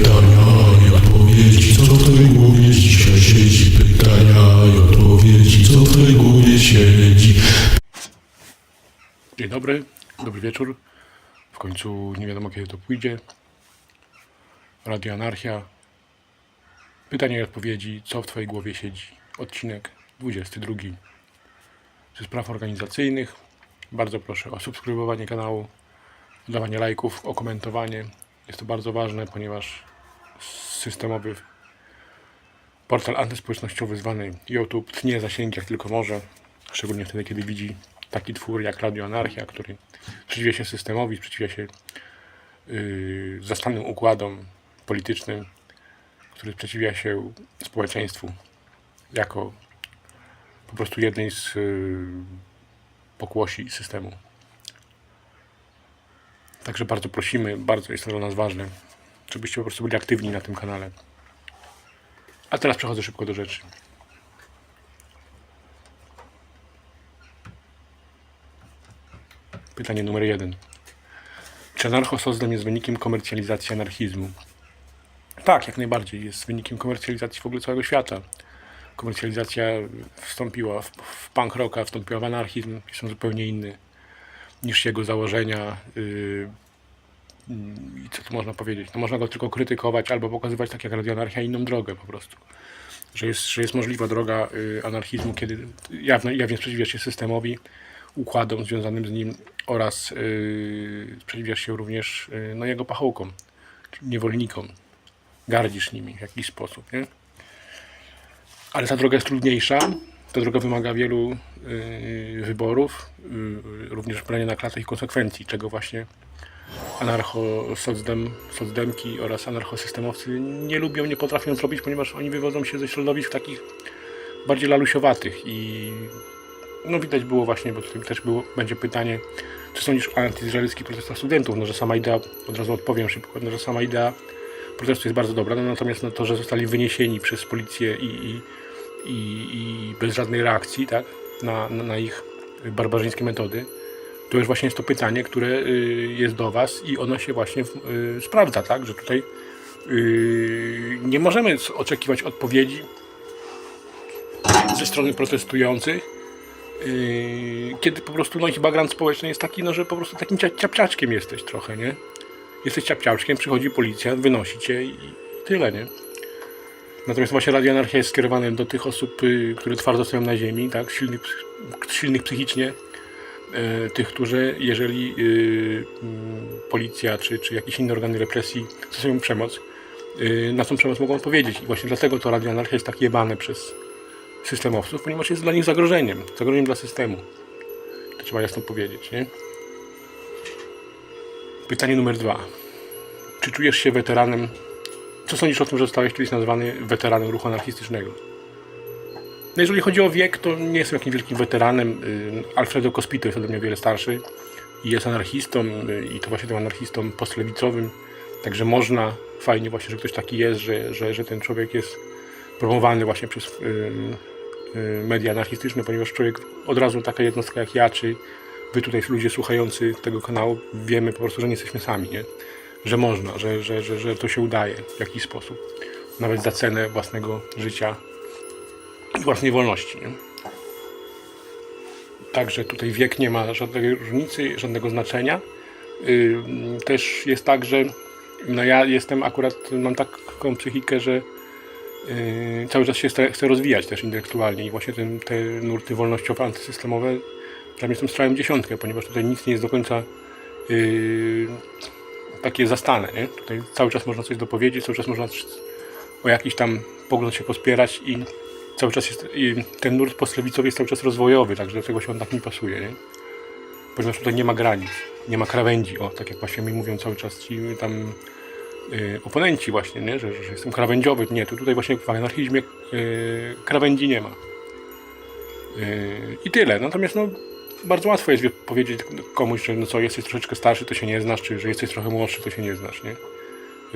Pytania i odpowiedzi, co w twojej głowie dzisiaj siedzi? Pytania i odpowiedzi, co w twojej głowie siedzi? Dzień dobry, dobry wieczór. W końcu nie wiadomo kiedy to pójdzie. Radio Anarchia. Pytania i odpowiedzi, co w Twojej głowie siedzi? Odcinek 22. Ze spraw organizacyjnych. Bardzo proszę o subskrybowanie kanału, dawanie lajków, o komentowanie. Jest to bardzo ważne, ponieważ systemowy portal antyspołecznościowy zwany YouTube tnie zasięgi jak tylko może, szczególnie wtedy, kiedy widzi taki twór jak Radio Anarchia, który sprzeciwia się systemowi, sprzeciwia się yy, zastanym układom politycznym, który sprzeciwia się społeczeństwu jako po prostu jednej z yy, pokłosi systemu. Także bardzo prosimy, bardzo jest to dla nas ważne, żebyście po prostu byli aktywni na tym kanale. A teraz przechodzę szybko do rzeczy. Pytanie numer jeden. Czy anarchosocjalizm jest wynikiem komercjalizacji anarchizmu? Tak, jak najbardziej. Jest wynikiem komercjalizacji w ogóle całego świata. Komercjalizacja wstąpiła w, w punk rocka, wstąpiła w anarchizm. Jest on zupełnie inny niż jego założenia. Yy, i co tu można powiedzieć? No można go tylko krytykować albo pokazywać tak jak Radio Anarchia inną drogę po prostu. Że jest, że jest możliwa droga y, anarchizmu, kiedy jawnie, jawnie sprzeciwiasz się systemowi, układom związanym z nim oraz y, sprzeciwiasz się również y, no, jego pachołkom, niewolnikom. Gardzisz nimi w jakiś sposób, nie? Ale ta droga jest trudniejsza. Ta droga wymaga wielu y, wyborów, y, również brania na klatę ich konsekwencji, czego właśnie anarcho-socdem, socdemki oraz anarchosystemowcy nie lubią, nie potrafią zrobić, ponieważ oni wywodzą się ze środowisk takich bardziej lalusiowatych i no widać było właśnie, bo tutaj też było, będzie pytanie, czy sądzisz o antyizraelskich protestach studentów? No, że sama idea, od razu odpowiem szybko, no, że sama idea protestu jest bardzo dobra, no, natomiast no, to, że zostali wyniesieni przez policję i, i, i, i bez żadnej reakcji, tak, na, na, na ich barbarzyńskie metody, to już właśnie jest to pytanie, które y, jest do Was i ono się właśnie y, sprawdza, tak, że tutaj y, nie możemy oczekiwać odpowiedzi ze strony protestujących, kiedy po prostu no ich background społeczny jest taki, no że po prostu takim cia- ciapciaczkiem jesteś trochę, nie? Jesteś ciapciaczkiem, przychodzi policja, wynosi cię i, tyle, nie? Natomiast właśnie Radio Anarchia jest skierowane do tych osób, które twardo stoją na ziemi, tak? Silnych, silnych psychicznie, tych, którzy jeżeli y, mm, policja czy, czy jakieś inne organy represji stosują przemoc, y, na tą przemoc mogą odpowiedzieć. I właśnie dlatego to Radio Anarchia jest tak jebane przez systemowców, ponieważ jest dla nich zagrożeniem, zagrożeniem dla systemu. To trzeba jasno powiedzieć, nie? Pytanie numer dwa. Czy czujesz się weteranem? Co sądzisz o tym, że zostałeś kiedyś nazwany weteranem ruchu anarchistycznego? No jeżeli chodzi o wiek, to nie jestem jakimś wielkim weteranem. Y, Alfredo Cospito jest ode mnie wiele starszy i jest anarchistą y, i to właśnie tym anarchistą postlewicowym. Także można, fajnie właśnie, że ktoś taki jest, że, że, że ten człowiek jest promowany właśnie przez y, media anarchistyczne, ponieważ człowiek od razu taka jednostka jak ja, czy wy tutaj ludzie słuchający tego kanału wiemy po prostu, że nie jesteśmy sami, nie? Że można, że, że, że, że to się udaje w jakiś sposób. Nawet za cenę własnego życia własnej wolności, nie? Także tutaj wiek nie ma żadnej różnicy, żadnego znaczenia. Też jest tak, że no ja jestem akurat, mam taką psychikę, że Yy, cały czas się chcę, rozwijać też intelektualnie i właśnie ten, te nurty wolnościowe, antysystemowe dla mnie są strzałem dziesiątkę, ponieważ tutaj nic nie jest do końca yy, takie zastane. Nie? Tutaj cały czas można coś dopowiedzieć, cały czas można o jakiś tam pogląd się pospierać i cały czas jest, ten nurt postlewicowy jest cały czas rozwojowy, także do tego się on tak nie pasuje. Nie? Ponieważ tutaj nie ma granic, nie ma krawędzi, o, tak jak właśnie mi mówią cały czas ci tam y, oponenci właśnie, nie? Że, że jestem krawędziowy. Nie, to tutaj właśnie w anarchizmie y, krawędzi nie ma. Y, I tyle. Natomiast no, bardzo łatwo jest wie- powiedzieć komuś, że no co, jesteś troszeczkę starszy, to się nie znasz, czy że jesteś trochę młodszy, to się nie znasz, nie?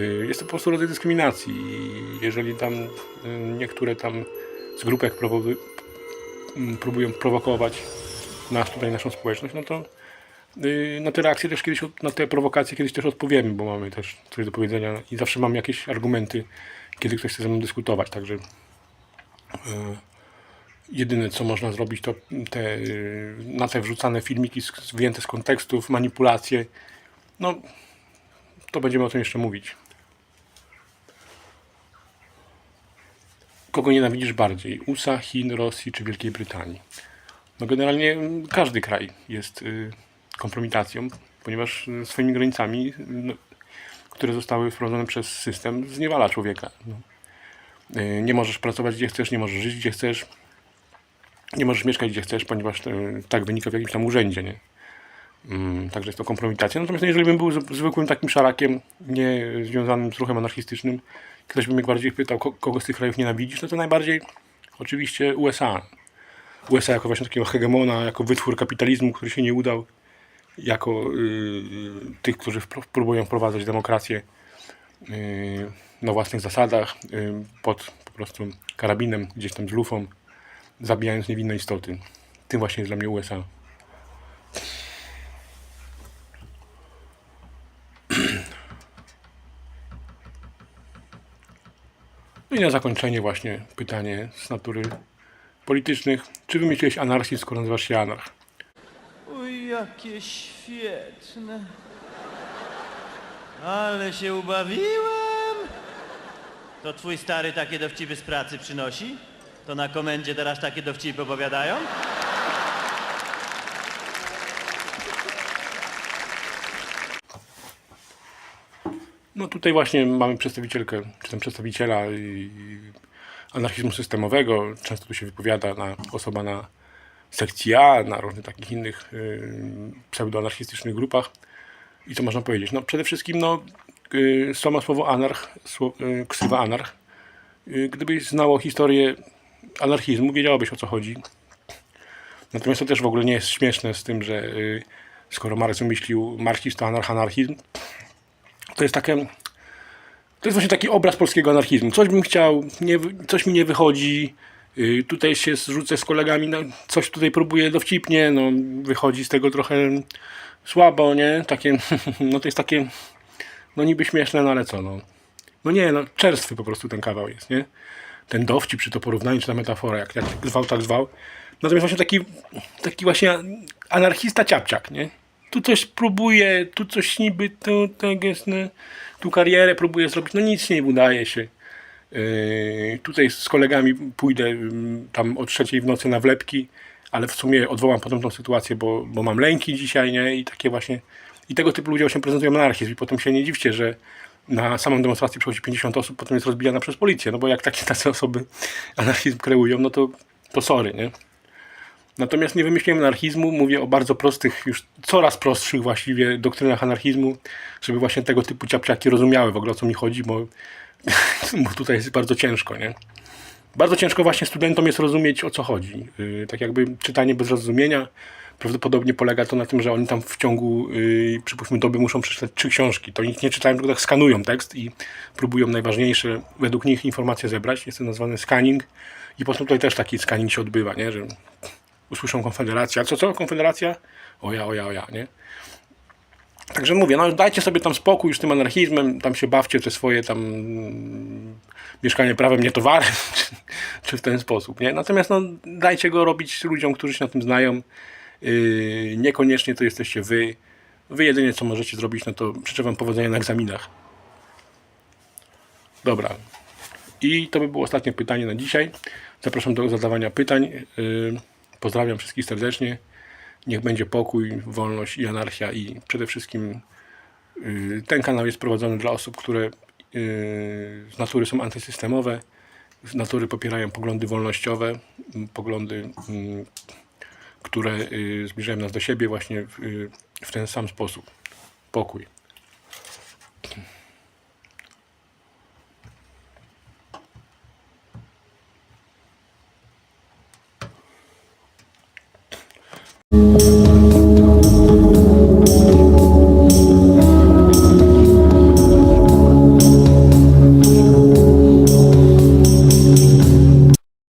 Y, Jest to po prostu rodzaj dyskryminacji i jeżeli tam niektóre tam z grupek prowo- m, próbują prowokować nas tutaj, naszą społeczność, no to y, na te reakcje też kiedyś, na te prowokacje kiedyś też odpowiemy, bo mamy też coś do powiedzenia i zawsze mam jakieś argumenty, kiedy ktoś chce ze mną dyskutować, także y, jedyne co można zrobić to te y, na te wrzucane filmiki wyjęte z kontekstów, manipulacje, no to będziemy o tym jeszcze mówić. Kogo nienawidzisz bardziej? USA, Chin, Rosji czy Wielkiej Brytanii? No generalnie mm, każdy kraj jest y, kompromitacją, ponieważ y, swoimi granicami, no, które zostały wprowadzone przez system, zniewala człowieka. No. Y, nie możesz pracować gdzie chcesz, nie możesz żyć gdzie chcesz, nie możesz mieszkać gdzie chcesz, ponieważ tak wynika w jakimś tam urzędzie, nie? Mm, Także jest to kompromitacja. Natomiast no, jeżeli bym był zwykłym takim szarakiem, nie związanym z ruchem anarchistycznym, ktoś by mnie bardziej pytał, ko- kogo z tych krajów nienawidzisz, no to najbardziej oczywiście USA. USA jako właśnie takiego hegemona, jako wytwór kapitalizmu, który się nie udał, jako y, tych, którzy próbują wprowadzać demokrację y, na własnych zasadach, y, pod po prostu karabinem, gdzieś tam z lufą, zabijając niewinne istoty. Tym właśnie jest dla mnie USA. No i na zakończenie właśnie pytanie z natury politycznych. Czy wymyśliłeś anarchizm, skoro nazywasz się anarch? Uj, jakie świetne. Ale się ubawiłem. To twój stary takie dowcipy z pracy przynosi? To na komendzie teraz takie dowcipy opowiadają? No tutaj właśnie mamy przedstawicielkę, czy tam przedstawiciela anarchizmu systemowego. Często tu się wypowiada na osoba na sekcji A, na różnych takich innych y, pseudoanarchistycznych grupach. I co można powiedzieć? No przede wszystkim no, y, samo słowo anarch, y, ksywa anarch. Gdybyś znało historię anarchizmu, wiedziałabyś o co chodzi. Natomiast to też w ogóle nie jest śmieszne z tym, że skoro Marx wymyślił marxizm, to anarch anarchizm. To jest takie. To jest właśnie taki obraz polskiego anarchizmu. Coś bym chciał, nie, coś mi nie wychodzi. Yy, tutaj się zrzucę z kolegami, no, coś tutaj próbuję dowcipnie, no, wychodzi z tego trochę słabo, nie? Takie, no to jest takie, no niby śmieszne, no ale co, no. No nie, no czerstwy po prostu ten kawał jest, nie? Ten dowcip, czy to porównanie, czy ta metafora, jak, jak zwał, tak zwał. Natomiast właśnie taki, taki właśnie anarchista ciapciak, nie? Tu coś próbuje, tu coś niby, tu, tak jest, no, tu karierę próbuje zrobić, no nic nie udaje się. Yy, tutaj z kolegami pójdę ym, tam o trzeciej w nocy na wlepki, ale w sumie odwołam potem tą sytuację, bo, bo mam lęki dzisiaj, nie? I takie właśnie. I tego typu ludzie właśnie prezentują anarchizm. I potem się nie dziwcie, że na samą demonstrację przychodzi 50 osób, potem jest rozbijana przez policję. No bo jak takie tacy osoby anarchizm kreują, no to, to sorry, nie? Natomiast nie wymyśliłem anarchizmu, mówię o bardzo prostych, już coraz prostszych właściwie doktrynach anarchizmu, żeby właśnie tego typu ciapciaki rozumiały w ogóle o co mi chodzi, bo, bo tutaj jest bardzo ciężko, nie? Bardzo ciężko właśnie studentom jest rozumieć o co chodzi. Yy, tak jakby czytanie bez zrozumienia. Prawdopodobnie polega to na tym, że oni tam w ciągu, yy, przypuśćmy, doby muszą przeczytać trzy książki. To nic nie czytają, tylko tak skanują tekst i próbują najważniejsze według nich informacje zebrać. Jest to nazwane scanning. I potem tutaj też taki scanning się odbywa, nie? Że usłyszą Konfederacja. Co, co? Konfederacja? Oja, oja, oja, nie? Także mówię, no dajcie sobie tam spokój już z tym anarchizmem, tam się bawcie te swoje tam mm, mieszkanie prawem, nie towarem, czy, czy w ten sposób, nie? Natomiast no dajcie go robić ludziom, którzy się na tym znają. Yy, niekoniecznie to jesteście wy. Wy jedynie co możecie zrobić, no to życzę wam powodzenia na egzaminach. Dobra. I to by było ostatnie pytanie na dzisiaj. Zapraszam do zadawania pytań. Yy, Pozdrawiam wszystkich serdecznie. Niech będzie pokój, wolność i anarchia i przede wszystkim yy, ten kanał jest prowadzony dla osób, które yy, z natury są antysystemowe, z natury popierają poglądy wolnościowe, poglądy, które yy, zbliżają nas do siebie właśnie w, w ten sam sposób. Pokój.